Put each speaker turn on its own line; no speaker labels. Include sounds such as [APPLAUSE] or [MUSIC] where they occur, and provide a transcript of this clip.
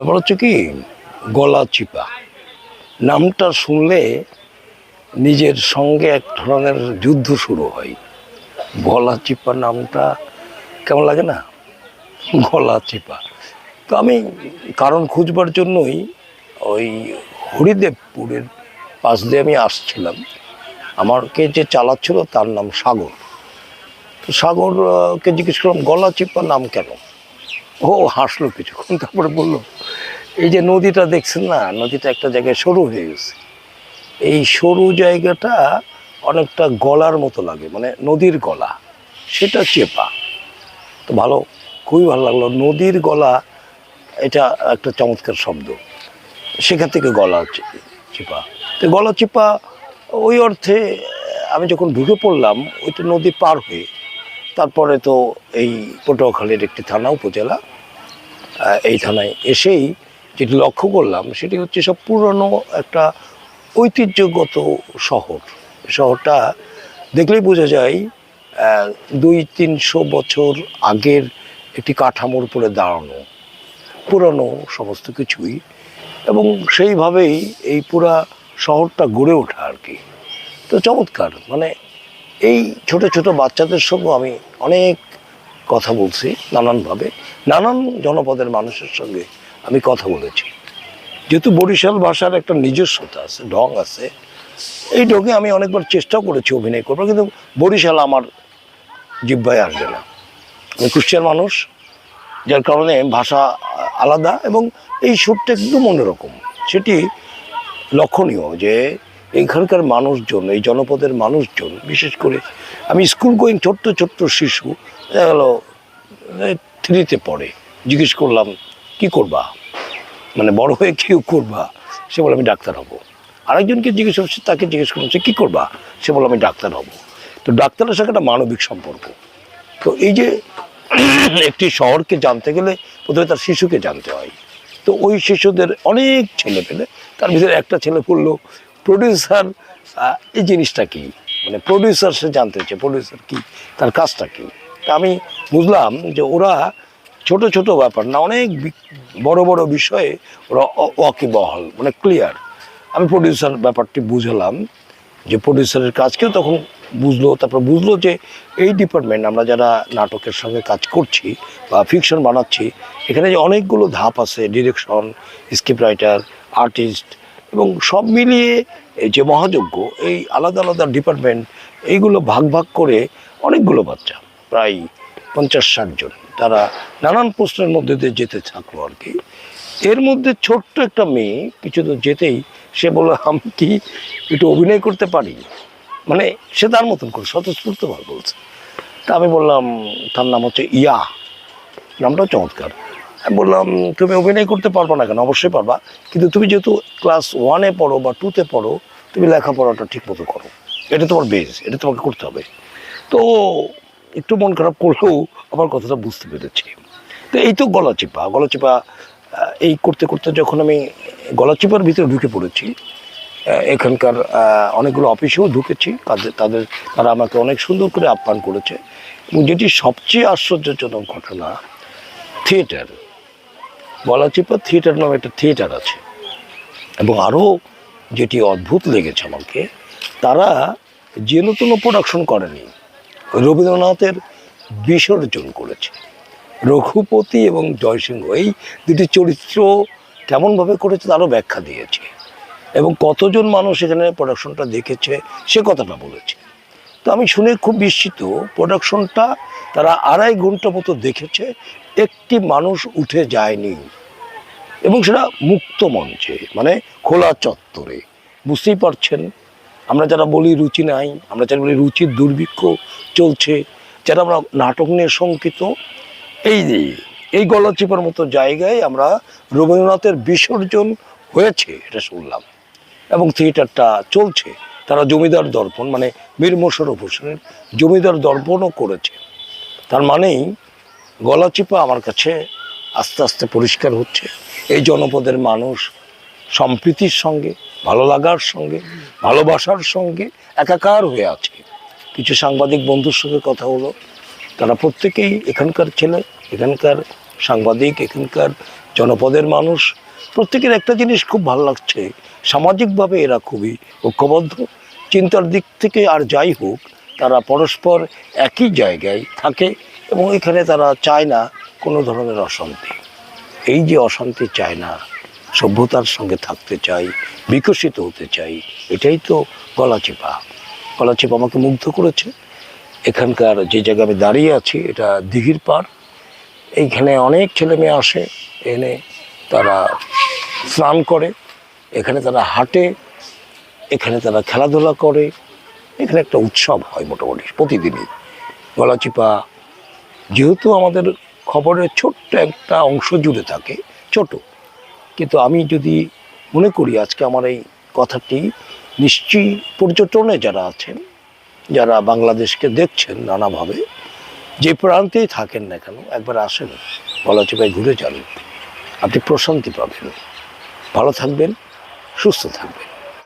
ব্যাপার হচ্ছে কি? গলা চিপা। নামটা শুনলে নিজের সঙ্গে এক ধরনের যুদ্ধ শুরু হয়। গলা চিপা নামটা কেমন লাগে না? গলা চিপা। তো আমি কারণ খুঁজবার জন্যই ওই হরিদেবপুরের পাশ দিয়ে আমি আসছিলাম। আমাকে যে চালাচ্ছিল তার নাম সাগর। তো সাগরকে জিজ্ঞেস করলাম, গলা চিপা নাম কেন? ও হাসলো কিছুক্ষণ, তারপরে বলল, এই যে নদীটা দেখছেন না, নদীটা একটা জায়গায় সরু হয়ে গেছে। এই সরু জায়গাটা অনেকটা গলার মতো লাগে মানে নদীর গলা, সেটা চেপা। তো ভালো, খুবই ভালো লাগল। নদীর গলা, এটা একটা চমৎকার শব্দ। সেখান থেকে গলা চেপা। তো গলা চেপা, ওই অর্থে আমি যখন ঢুকে পড়লাম, ওই তো নদী পার হয়ে তারপরে তো এই পটুয়াখালীর একটি থানা, উপজেলা এই থানায় এসেই যেটি লক্ষ্য করলাম সেটি হচ্ছে সব পুরনো একটা ঐতিহ্যগত শহর। শহরটা দেখলেই বোঝা যায় দুই তিনশো বছর আগের একটি কাঠামোর উপরে দাঁড়ানো, পুরনো সমস্ত কিছুই। এবং সেইভাবেই এই পুরা শহরটা গড়ে ওঠা আর কি। তো চমৎকার মানে এই ছোট ছোট বাচ্চাদের সঙ্গে আমি অনেক কথা বলছি নানানভাবে। নানান জনপদের মানুষের সঙ্গে আমি কথা বলেছি। যেহেতু বরিশাল ভাষার একটা নিজস্বতা আছে, ঢং আছে, এই ঢঙে আমি অনেকবার চেষ্টাও করেছি অভিনয় করব কিন্তু বরিশাল আমার জিব্বায় আসবে না। আমি কুষ্টিয়ার মানুষ, যার কারণে ভাষা আলাদা এবং এই সুরটা একদম অন্যরকম। সেটি লক্ষণীয় যে এইখানকার মানুষজন, এই জনপদের মানুষজন, বিশেষ করে আমি স্কুল গোয়িং ছোট্ট ছোট্ট শিশু, দেখা গেল থ্রিতে পড়ে, জিজ্ঞেস করলাম, কি করবা? মানে বড় হয়ে কি করবা? সে বলে, আমি ডাক্তার হব। আরেকজনকে জিজ্ঞেস করছে তাকে জিজ্ঞেস করলাম, সে কী করবা? সে বলে আমি ডাক্তার হব। তো ডাক্তারের সঙ্গে একটা মানবিক সম্পর্ক। তো এই যে [CLEARS THROAT] একটি শহরকে জানতে গেলে প্রথমে তার শিশুকে জানতে হয়। তো ওই শিশুদের অনেক ছেলে পেলে, তার ভিতরে একটা ছেলে পড়ল প্রডিউসার এই জিনিসটা কি? মানে প্রডিউসার সে জানতে চাচ্ছে প্রডিউসার কি? তার কাজটা কি? তা আমি বুঝলাম যে ওরা ছোট ছোট ব্যাপার না, অনেক বড় বড় বিষয়ে ওরা ওয়াকিবহাল মানে ক্লিয়ার আমি প্রডিউসার ব্যাপারটি বুঝলাম যে প্রডিউসারের কাজকেও তখন বুঝলো, তারপর বুঝলো যে এই ডিপার্টমেন্ট আমরা যারা নাটকের সঙ্গে কাজ করছি বা ফিকশন বানাচ্ছি, এখানে যে অনেকগুলো ধাপ আছে ডিরেকশন স্ক্রিপ্ট রাইটার আর্টিস্ট এবং সব মিলিয়ে যে মহাযজ্ঞ, এই আলাদা আলাদা ডিপার্টমেন্ট এইগুলো ভাগ ভাগ করে অনেকগুলো বাচ্চা, প্রায় পঞ্চাশ ষাট জন। তারা নানান প্রশ্নের মধ্যে দিয়ে যেতে থাকল আর কি। এর মধ্যে ছোট্ট একটা মেয়ে, কিছু তো যেতেই, সে বলল, আমি কি একটু অভিনয় করতে পারি? মানে সে তার মতন করে, স্বতঃস্ফূর্তভাবে বলছে। তা আমি বললাম, তার নাম হচ্ছে ইয়া। নামটাও চমৎকার। বললাম, তুমি অভিনয় করতে পারবা না কেন? অবশ্যই পারবা। কিন্তু তুমি যেহেতু ক্লাস ওয়ানে পড়ো বা টুতে পড়ো, তুমি লেখাপড়াটা ঠিক মতো করো। এটা তোমার বেস এটা তোমাকে করতে হবে। তো একটু মন খারাপ করলেও আমার কথাটা বুঝতে পেরেছি। তো এই তো গলা চিপা। গলা চিপা এই করতে করতে যখন আমি গলা চিপার ভিতরে ঢুকে পড়েছি এখানকার অনেকগুলো অফিসেও ঢুকেছি। তাদের তাদের, তারা আমাকে অনেক সুন্দর করে আপ্যায়ন করেছে। এবং যেটি সবচেয়ে আশ্চর্যজনক ঘটনা থিয়েটার গলাচিপা থিয়েটার নামে একটা থিয়েটার আছে। এবং আরও যেটি অদ্ভুত লেগেছে আমাকে, তারা যে নতুন প্রোডাকশন করেনি, রবীন্দ্রনাথের বিসর্জন করেছে। রঘুপতি এবং জয়সিংহ এই দুটি চরিত্র কেমনভাবে করেছে তারও ব্যাখ্যা দিয়েছে। এবং কতজন মানুষ এখানে প্রোডাকশনটা দেখেছে সে কথাটা বলেছে। তো আমি শুনে খুব বিস্মিত। প্রোডাকশনটা তারা আড়াই ঘণ্টা মতো দেখেছে, একটি মানুষ উঠে যায়নি। এবং সেটা মুক্ত মঞ্চে মানে খোলা চত্বরে। বুঝতেই পারছেন, আমরা যারা বলি রুচি নাই, আমরা যারা বলি রুচির দুর্ভিক্ষ চলছে, যারা আমরা নাটক নিয়ে শঙ্কিত, এই যে, এই গলাচিপার মতো জায়গায় আমরা রবীন্দ্রনাথের বিসর্জন হয়েছে, এটা শুনলাম। এবং থিয়েটারটা চলছে। তারা জমিদার দর্পণ মানে মীর মোশাররফ হোসেনের জমিদার দর্পণও করেছে। তার মানেই গলাচিপা আমার কাছে আস্তে আস্তে পরিষ্কার হচ্ছে। এই জনপদের মানুষ সম্প্রীতির সঙ্গে, ভালো লাগার সঙ্গে, ভালোবাসার সঙ্গে একাকার হয়ে আছে। কিছু সাংবাদিক বন্ধুর সঙ্গে কথা হলো, তারা প্রত্যেকেই এখানকার ছেলে, এখানকার সাংবাদিক, এখানকার জনপদের মানুষ, প্রত্যেকের একটা জিনিস খুব ভালো লাগছে। সামাজিকভাবে এরা খুবই ঐক্যবদ্ধ। চিন্তার দিক থেকে আর যাই হোক, তারা পরস্পর একই জায়গায় থাকে এবং এখানে তারা চায় না কোনো ধরনের অশান্তি। এই যে অশান্তি চায় না, সভ্যতার সঙ্গে থাকতে চাই, বিকশিত হতে চাই, এটাই তো গলাচিপা গলাচিপা আমাকে মুগ্ধ করেছে। এখানকার যে জায়গায় আমি দাঁড়িয়ে আছি, এটা দিঘির পাড়। এইখানে অনেক ছেলে মেয়ে আসে এনে তারা স্নান করে, এখানে তারা হাঁটে, এখানে তারা খেলাধুলা করে, এখানে একটা উৎসব হয় মোটামুটি প্রতিদিনই। গলাচিপা, যেহেতু আমাদের খবরের ছোট্ট একটা অংশ জুড়ে থাকে, ছোট, কিন্তু আমি যদি মনে করি আজকে আমার এই কথাটি, নিশ্চয়ই পর্যটনে যারা আছেন, যারা বাংলাদেশকে দেখছেন নানাভাবে, যে প্রান্তেই থাকেন না কেন, একবার আসেন, গলাচিপায় ঘুরে যান। আপনি প্রশান্তি পাবেন। ভালো থাকবেন সুস্থ থাকবেন।